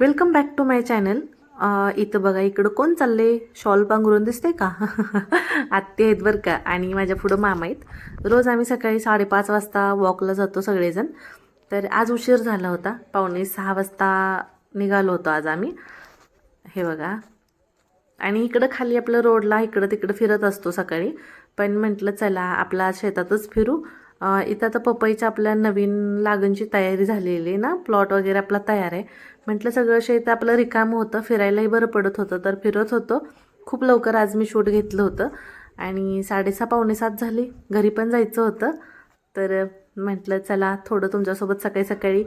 Welcome back to my channel इथं बघा इकडं कोण चालले शॉल पांघरून दिसते का? आत्ते आहेत बरं का. आणि माझ्या पुढं मामा आहेत. रोज आम्ही सकाळी साडेपाच वाजता वॉकला जातो सगळेजण. तर आज उशीर झाला होता. पावणे सहा वाजता निघालो होतो आज आम्ही. हे बघा. आणि इकडं खाली आपलं रोडला इकडं तिकडं फिरत असतो सकाळी. पण म्हटलं चला आपला शेतातच फिरू. इथं आता पपईच्या आपल्या नवीन लागणची तयारी झालेली आहे ना. प्लॉट वगैरे आपला तयार आहे. म्हटलं सगळं शेत आपलं रिकामं होतं. फिरायलाही बरं पडत होतं. तर फिरत होतो. खूप लवकर आज मी शूट घेतलं होतं. आणि साडेसहा पावणे सात झाली. घरी पण जायचं होतं. तर म्हटलं चला थोडं तुमच्यासोबत सकाळी सकाळी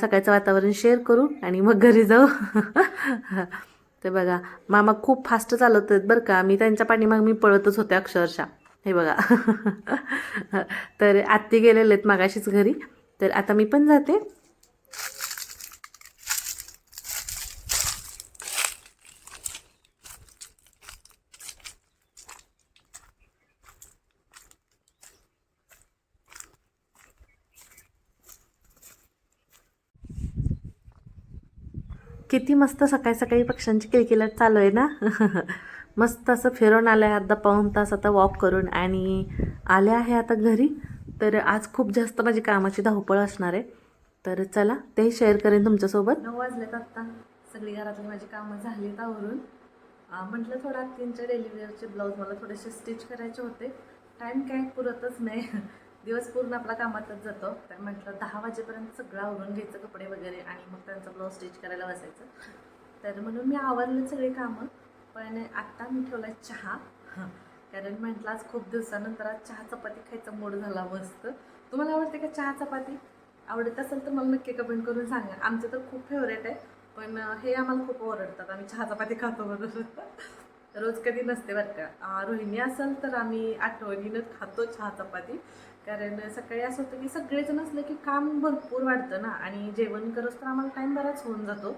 सकाळचं वातावरण शेअर करू आणि मग घरी जाऊ. ते बघा मामा खूप फास्ट चालवत आहेत बरं का. मी त्यांच्या पाठीमाग मी पळतच होते अक्षरशः. हे बघा. तर आत्ती गेलेले आहेत मागाशीच घरी. तर आता मी पण जाते. किती मस्त सकाळी सकाळी पक्ष्यांची किलकिलाट चालू आहे ना? मस्त असं फिरून आलं आहे अर्धा पाऊण तास आता वॉक करून आणि आले आहे आता घरी. तर आज खूप जास्त माझी कामाची धावपळ असणार आहे. तर चला ते शेअर करेन तुमच्यासोबत. नऊ वाजलेत आत्ता सगळी घरातली माझी कामं झालीत आवरून. म्हटलं थोडा तीनच्या डेली वेअरचे ब्लाऊज मला थोडेसे स्टिच करायचे होते. टाईम काय पुरतच नाही. दिवस पूर्ण आपला कामातच जातो. तर म्हटलं दहा वाजेपर्यंत सगळं आवरून घ्यायचं कपडे वगैरे आणि मग त्यांचं ब्लाऊज स्टिच करायला बसायचं. तर म्हणून मी आवरलं सगळे कामं. पण आत्ता मी ठेवला चहा. कारण म्हटलं आज खूप दिवसानंतर आज चहा चपाती खायचा मूड झाला मस्त. तुम्हाला आवडते का चहा चपाती? आवडत असेल तर मला नक्की कमेंट करून सांगा. आमचे तर खूप फेवरेट आहे. पण हे आम्हाला खूप ओरडतात आम्ही चहा चपाती खातो म्हणून. रोज कधी नसते बरं का. रोहिणी असेल तर आम्ही आठवणीनं खातो चहा चपाती. कारण सकाळी असं होतं की सगळेच नसलं की काम भरपूर वाढतं ना. आणि जेवण करत तर आम्हाला टाईम बराच होऊन जातो.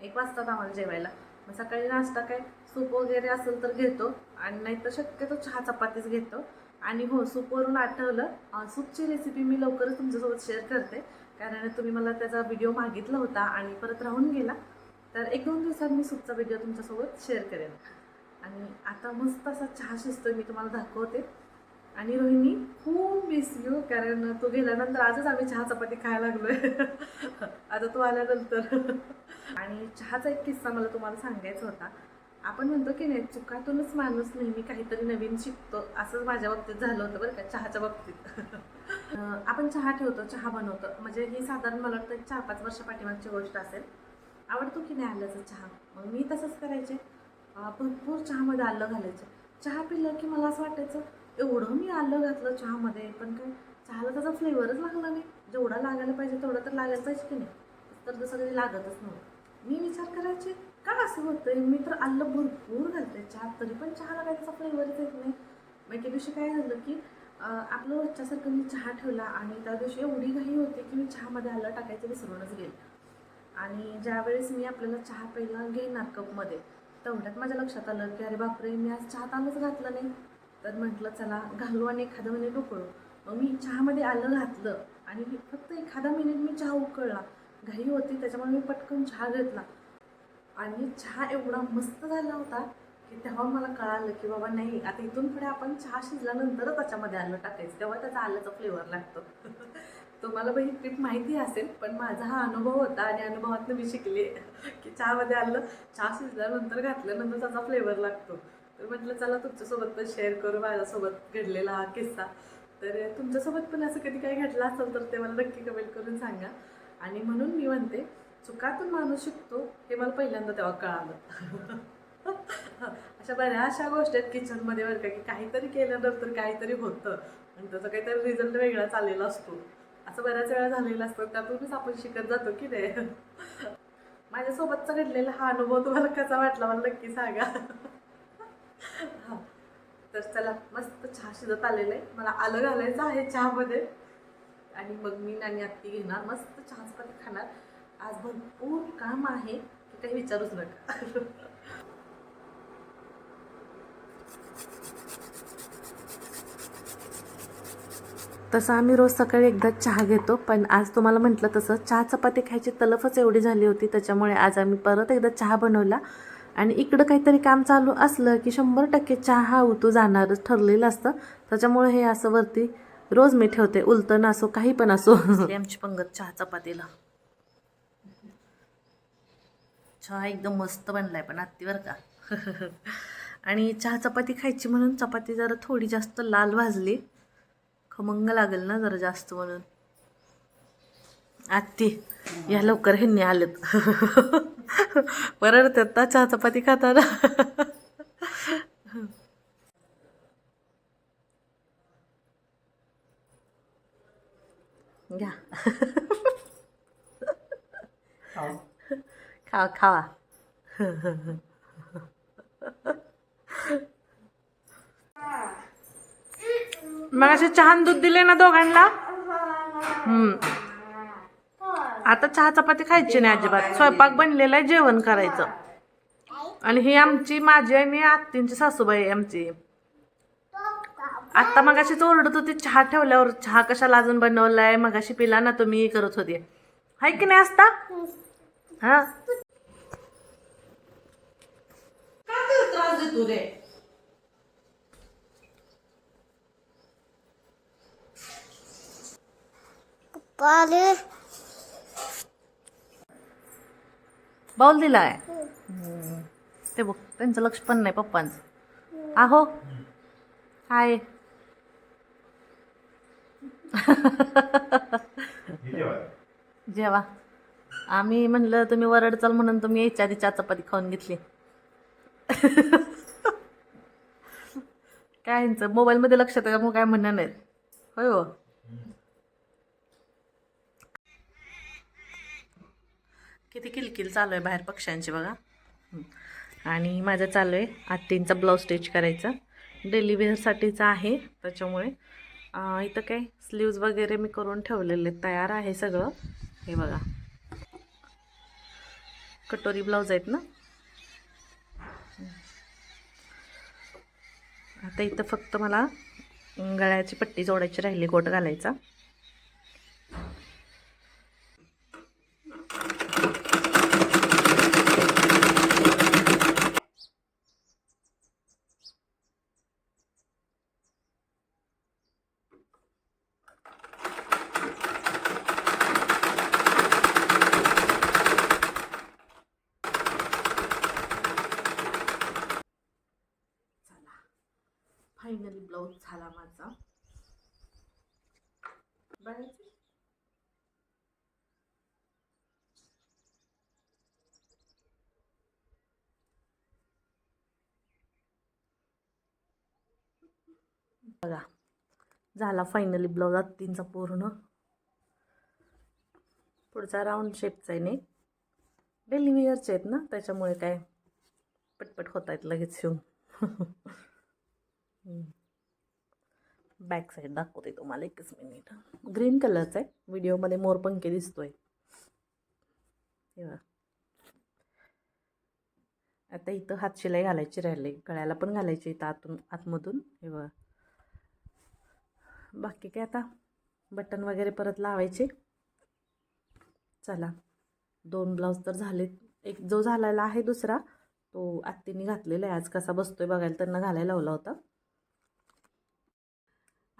एक वाजतात आम्हाला जेवायला. मग सकाळी नाश्ता काय सूप वगैरे असेल तर घेतो. आणि नाही तर शक्यतो चहा चपातीच घेतो. आणि हो सूपवरून आठवलं सूपची रेसिपी मी लवकरच तुमच्यासोबत शेअर करते. कारण तुम्ही मला त्याचा व्हिडिओ मागितला होता आणि परत राहून गेला. तर एक दोन दिवसात मी सूपचा व्हिडिओ तुमच्यासोबत शेअर करेन. आणि आता मस्त असा चहा शिजतोय मी तुम्हाला दाखवते. आणि रोहिणी खूप मिस यू कारण तू गेल्यानंतर आजच आम्ही चहा चपाती खायला लागलोय. आता तू आल्यानंतर. आणि चहाचा एक किस्सा मला तुम्हाला सांगायचा होता. आपण म्हणतो की नाही चुकातूनच माणूस नेहमी काहीतरी नवीन शिकतो असंच माझ्या बाबतीत झालं होतं बरं का चहाच्या बाबतीत. आपण चहा ठेवतो चहा बनवतो. म्हणजे ही साधारण मला वाटतं चार पाच वर्ष पाठीमागची गोष्ट असेल. आवडतो की नाही आल्याचा चहा? मग मी तसंच करायचे. भरपूर चहामध्ये आलं घालायचं. चहा पिलं की मला असं वाटायचं एवढं मी आलं घातलं चहामध्ये पण काय चहाला त्याचा फ्लेवरच लागला नाही. जेवढा लागायला पाहिजे तेवढा तर लागायला पाहिजे की नाही. तर तसं कधी लागतच नव्हतं. मी विचार करायचे का असं होतंय? मी तर आलं भरपूर घालते चहा तरी पण चहाला काय त्याचा फ्लेवरच येत नाही. मग एके दिवशी काय झालं की आपलं रोजच्यासारखं मी चहा ठेवला आणि त्या दिवशी एवढी घाई होती की मी चहामध्ये आलं टाकायचं विसरूनच गेले. आणि ज्यावेळेस मी आपल्याला चहा प्यायला घेणार कपमध्ये तेवढ्यात माझ्या लक्षात आलं की अरे बापरे मी आज चहात आलंच घातलं नाही. तर म्हटलं चला घालू आणि एखादं मिनिट उकळू मग मी चहामध्ये आलं घातलं आणि फक्त एखादा मिनिट मी चहा उकळला. घाई होती त्याच्यामुळे मी पटकन चहा घेतला. आणि चहा एवढा मस्त झाला होता की तेव्हा मला कळालं की बाबा नाही आता इथून पुढे आपण चहा शिजल्यानंतरच त्याच्यामध्ये आलं टाकायचं. तेव्हा त्याचा आल्याचा फ्लेवर लागतो. तुम्हाला पण ही ट्रिप माहिती असेल पण माझा हा अनुभव होता आणि अनुभवातनं मी शिकले की चहामध्ये आलं चहा शिजल्यानंतर घातल्यानंतर त्याचा फ्लेवर लागतो. तर म्हटलं चला तुमच्यासोबत पण शेअर करू माझ्यासोबत घडलेला हा किस्सा. तर तुमच्यासोबत पण असं कधी काही घडलं असेल तर ते मला नक्की कमेंट करून सांगा. आणि म्हणून मी म्हणते चुकातून माणूस शिकतो हे मला पहिल्यांदा तेव्हा कळालं. अशा बऱ्याचशा गोष्टी आहेत किचनमध्ये बरं का की काहीतरी केल्यानंतर काहीतरी होतं. आणि त्याचा काहीतरी रिझल्ट वेगळाच आलेला असतो. असं बऱ्याच वेळा झालेलं असतं. त्यातूनच आपण शिकत जातो की नाही. माझ्यासोबतचा घडलेला हा अनुभव तुम्हाला कसा वाटला मला नक्की सांगा. तर चला मस्त चहा शिजत आलेलं आहे. मला आलं घालायचं आहे चहामध्ये. आणि मग मी नाणी आत्ती घेणार मस्त चहा खाणार. आज भरपूर काम आहे की काही विचारूच नका. तसं आम्ही रोज सकाळी एकदा चहा घेतो पण आज तुम्हाला म्हटलं तसं चहा चपाती खायची तलफच एवढी झाली होती त्याच्यामुळे आज आम्ही परत एकदा चहा बनवला. आणि इकडं काहीतरी काम चालू असलं की शंभर टक्के चहा हा उतू जाणारच ठरलेलं असतं. त्याच्यामुळे हे असं वरती रोज मी ठेवते. उलटण असो काही पण असो. आमची पंगत चहा चपातीला. चहा एकदम मस्त बनलाय पण आत्ती का. आणि चहा चपाती खायची म्हणून चपाती जरा थोडी जास्त लाल भाजली. खमंग लागेल ना जरा जास्त म्हणून. आत्ती या लवकर ह्यांनी आलेत. बरं ना चहा चपाती खाताना. घ्या. खावा खावा. मग असे छान दूध दिले ना दोघांना? हम्म. आता चहा चपाती खायची नाही अजिबात. स्वयंपाक बनलेला आहे जेवण करायचं. आणि ही आमची माझी आणि आत्तींची सासूबाई आहे आमची. आता मग अशीच ओरडत होती चहा ठेवल्यावर चहा कशाला अजून बनवलाय? मग अशी पिला ना तुम्ही करत होती. हाय की नाही असता हा? पाले बाऊल दिला आहे ते बघ त्यांचं लक्ष पण नाही पप्पांचं. आहो. हाय. जेवा. आम्ही म्हणलं तुम्ही वरडचाल म्हणून तुम्ही यायच्या आधी चहा चपाती खाऊन घेतली. काय यांचं मोबाईलमध्ये लक्षात आहे का मग काय म्हणणार नाहीत होय हो. किती किलकिल चालू आहे बाहेर पक्ष्यांची बघा. आणि माझं चालू आहे आत्तींचा ब्लाऊज स्टिच करायचा. डेली वेअरसाठीचा आहे त्याच्यामुळे इथं काय स्लीव्ज वगैरे मी करून ठेवलेले तयार आहे सगळं. हे बघा. कटोरी ब्लाऊज आहेत ना? आता इथं फक्त मला गळ्याची पट्टी जोडायची राहिली गोट घालायचा. फायनली ब्लाऊज झाला माझा. बघायचं? बघा. झाला फायनली ब्लाऊज आत्तींचा पूर्ण. पुढचा राऊंड शेपचा आहे नाही. डेली वेअरचे आहेत ना त्याच्यामुळे काय पटपट होत आहेत लगेच शिवून बॅक साईड दाखवते तुम्हाला एकच मिनिट ग्रीन कलरचा आहे. व्हिडिओमध्ये मोरपंखी दिसतोय. आता इथं हातशिलाई घालायची राहिली. गळ्याला पण घालायची इथं आतून आतमधून. हे बाकी काय आता? बटन वगैरे परत लावायचे. चला. दोन ब्लाऊज तर झालेत. एक जो झालेला आहे दुसरा तो आत्तीने घातलेला आहे. आज कसा बसतोय बघायला. त्यांना घालायला लावला होता.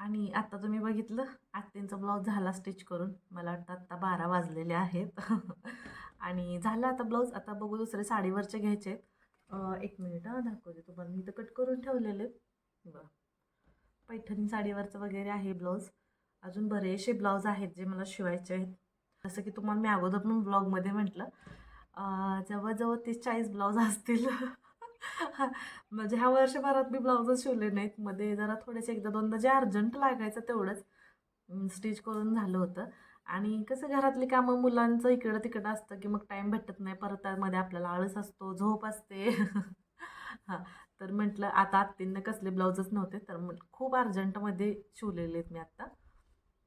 आणि आत्ता तुम्ही बघितलं आत्तींचा ब्लाऊज झाला स्टिच करून. मला वाटतं आत्ता बारा वाजलेले आहेत. आणि झालं आता ब्लाऊज. आता बघू दुसरे साडीवरचे घ्यायचे एक मिनिट हां दाखवते तुम्हाला. मी इथं कट करून ठेवलेले बरं पैठणी साडीवरचं वगैरे आहे ब्लाऊज. अजून बरेचसे ब्लाऊज आहेत जे मला शिवायचे आहेत. जसं की तुम्हाला मी अगोदर पण ब्लॉगमध्ये म्हटलं जवळजवळ तीस चाळीस ब्लाऊज असतील. म्हणजे ह्या वर्षभरात मी ब्लाऊजच शिवले नाहीत. मध्ये जरा थोडेसे एकदा दोनदा जे अर्जंट लागायचं तेवढंच स्टिच करून झालं होतं. आणि कसं घरातली कामं मुलांचं इकडं तिकडं असतं की मग टाईम भेटत नाही. परत त्यामध्ये आपल्याला आळस असतो झोप असते. हां तर म्हटलं आता आत्तींना कसले ब्लाऊजच नव्हते तर मग खूप अर्जंटमध्ये शिवलेले आहेत मी आत्ता.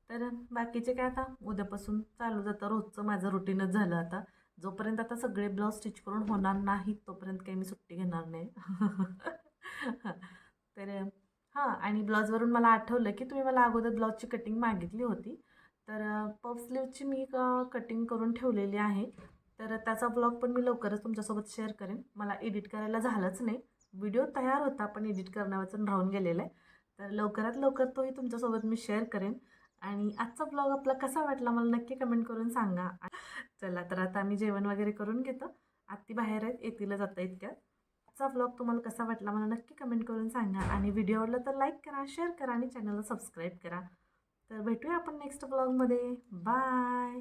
तर बाकीचे काय आता? उद्यापासून चालू जातं. रोजचं माझं रुटीनच झालं आता. जोपर्यंत आता सगळे ब्लाऊज स्टिच करून होणार नाहीत तोपर्यंत काही मी सुट्टी घेणार नाही. तर हां आणि ब्लाऊजवरून मला आठवलं की तुम्ही मला अगोदर ब्लाऊजची कटिंग मागितली होती. तर पफ स्लीवची मी कटिंग करून ठेवलेली आहे. तर त्याचा ब्लॉग पण मी लवकरच तुमच्यासोबत शेअर करेन. मला एडिट करायला झालंच नाही. व्हिडिओ तयार होता पण एडिट करण्यावाचून राहून गेलेला आहे. तर लवकरात लवकर तोही तुमच्यासोबत मी शेअर करेन. आणि आजचा ब्लॉग आपला कसा वाटला मला नक्की कमेंट करून सांगा. चला तर आता आम्ही जेवण वगैरे करून घेतो. आत्ती बाहेर आहेत येतीला जाता इतक्यात आजचा ब्लॉग तुम्हाला कसा वाटला मला नक्की कमेंट करून सांगा. आणि व्हिडिओ आवडला तर लाईक करा शेअर करा आणि चॅनलला सबस्क्राईब करा. तर भेटूया आपण नेक्स्ट ब्लॉगमध्ये बाय